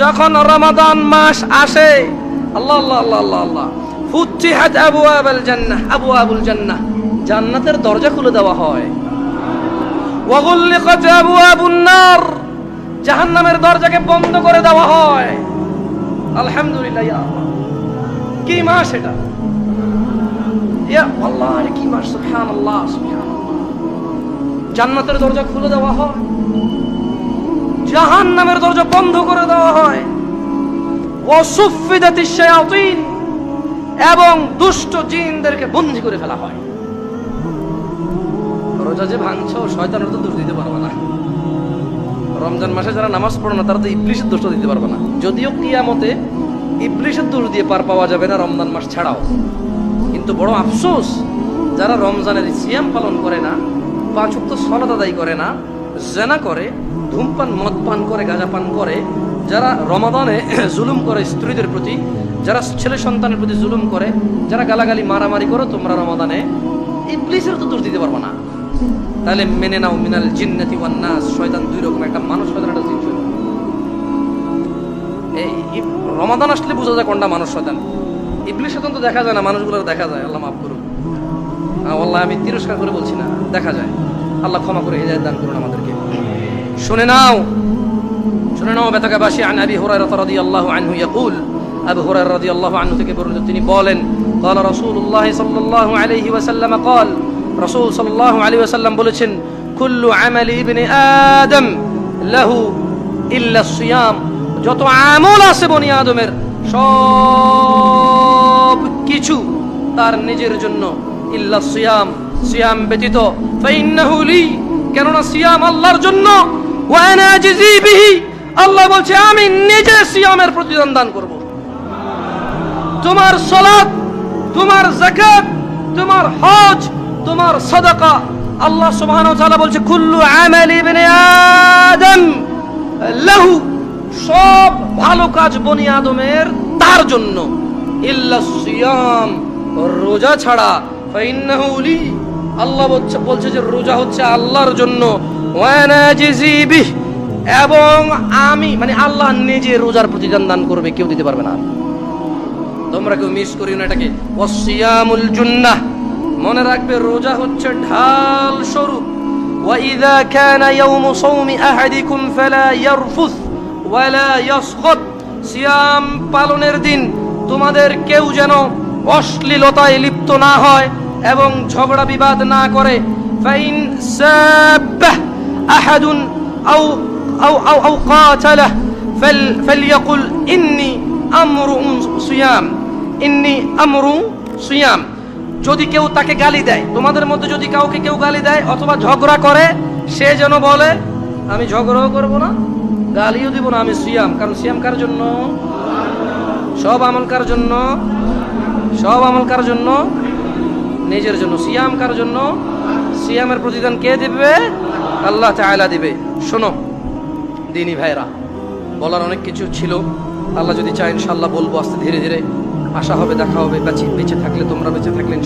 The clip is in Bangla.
যখন রমাদান মাস আসে, আল্লাহ আল্লাহ আল্লাহ আল্লাহ আল্লাহ ফুচ্চিহাত আবু আবুল জান্নাহ আবু আবুল জান্নাহ, জান্নাতের দরজা খুলে দেওয়া হয়। ওয়াগুল্লিকাত আবু আবুন নার, জাহান্নামের দরজাকে বন্ধ করে দেওয়া হয়। আলহামদুলিল্লাহ, ইয়া। কি মাস এটা? ইয়া আল্লাহ কি মাস? সুবহানাল্লাহ সুবহানাল্লাহ। জান্নাতের দরজা খুলে দেওয়া হয়। জাহান্নামের দরজা বন্ধ করে দেওয়া হয়। ওয়াসুফিদাতি শায়াতিন এবং দুষ্ট জিনদেরকে বন্দী করে ফেলা হয়। রোজা যে ভাঙছো শয়তানের তো দোষ দিতে পারবে না। রমজান মাসে যারা নামাজ পড়ে না, তারা তো ইবলিশের দোষটা দিতে পারবে না। যদিও কিয়ামতে ইবলিশের দোষ দিয়ে পার পাওয়া যাবে না রমজান মাস ছাড়াও। কিন্তু বড় আফসোস, যারা রমজানের সিয়াম পালন করে না, পাঁচ সলাত আদায় করে না, জেনা করে ধূমপান মদ পান করে গাঁজা পান করে, যারা রমাদানে জুলুম করে স্ত্রীদের প্রতি, যারা ছেলে সন্তানের প্রতি জুলুম করে, যারা গালাগালি, মারামারি করো, তোমরা রমাদানে ইবলিসের তো দোষ দিতে পারব না। তাহলে মেনে নাও, মিনাল জিন্নাতি ওয়ান নাস, শয়তান দুই রকম, একটা মানুষ শয়তান, একটা জিন এই রমাদান আসলে বোঝা যায় কোনটা মানুষ শয়তান। ইবলিশ শয়তান তো দেখা যায় না, মানুষগুলোর দেখা যায়, আল্লাহ মাফ করুন। আল্লাহ আমি তিরস্কার করে বলছি না, দেখা যায়। আল্লাহ ক্ষমা করে হেদায়েত দান করুন আমাদেরকে। শুনে নাও শুনে নাও বেতাকাবাসী আন আবি হুরায়রা রাদিয়াল্লাহু আনহু ইয়াকুল আবু হুরায়রা রাদিয়াল্লাহু আনহু থেকে বর্ণিত তিনি বলেন قال رسول الله صلى الله عليه وسلم قال رسول صلى الله عليه وسلم বলেছেন كل عمل ابن آدم له إلا الصيام যত আমল আছে বনি আদমের সব কিছু তার নিজের জন্য ইল্লা সিয়াম সিয়াম ব্যতীত ফাইন্নাহু লি কেননা সিয়াম আল্লাহর জন্য ওয়া আনা আজজি বিহি, আল্লাহ বলছে, আমি নিজে সিয়ামের প্রতিদান দান করব। তোমার সালাত, তোমার যাকাত, তোমার হজ, তোমার সাদাকা। আল্লাহ সুবহানাহু ওয়া বলছে, কুল্লু আমালি ইবনে আদম, লাহু। সব ভালো কাজ বনি আদমের তার জন্য। ইল্লা সিয়াম, রোজা ছাড়া। ফাইন্নাহু লি, আল্লাহ বলছে যে রোজা হচ্ছে আল্লাহর জন্য। ওয়ানা জিজিবিহ এবং আমি মানে আল্লাহ নিজে রোজার প্রতিদান দান করবে কেউ দিতে পারবে না আর। তোমরা কেউ মিস করিও না এটাকে ওয়াসিয়ামুল জুন্নাহ মনে রাখবে রোজা হচ্ছে ঢাল স্বরূপ وإذا كان يوم صوم أحدكم فلا يرفث ولا يسخط সিয়াম পালনের দিন তোমাদের কেউ যেন অশ্লীলতায় লিপ্ত না হয় এবং ঝগড়া বিবাদ না করে ফাইন সাব্বাহ আহাদুন আও আও আও আও قاتله فل فليقل إني أمر صيام إني أمر صيام যদি কেউ তাকে গালি দেয় তোমাদের মধ্যে যদি কাউকে কেউ গালি দেয় অথবা ঝগড়া করে সে যেন বলে আমি ঝগড়াও করব না গালিও দিব না আমি সিয়াম কারণ সিয়াম কার জন্য সব আমল কার জন্য সব আমল কার জন্য নিজের জন্য সিয়াম কার জন্য সিয়ামের প্রতিদান কে দিবে আল্লাহ চায়লা দিবে। শোনো, দিনী ভাইরা বলার অনেক কিছু ছিল। আল্লাহ যদি চায় ইনশাল্লাহ বলব আস্তে ধীরে ধীরে। আশা হবে, দেখা হবে, বেঁচে থাকলে তোমরা বেঁচে থাকলে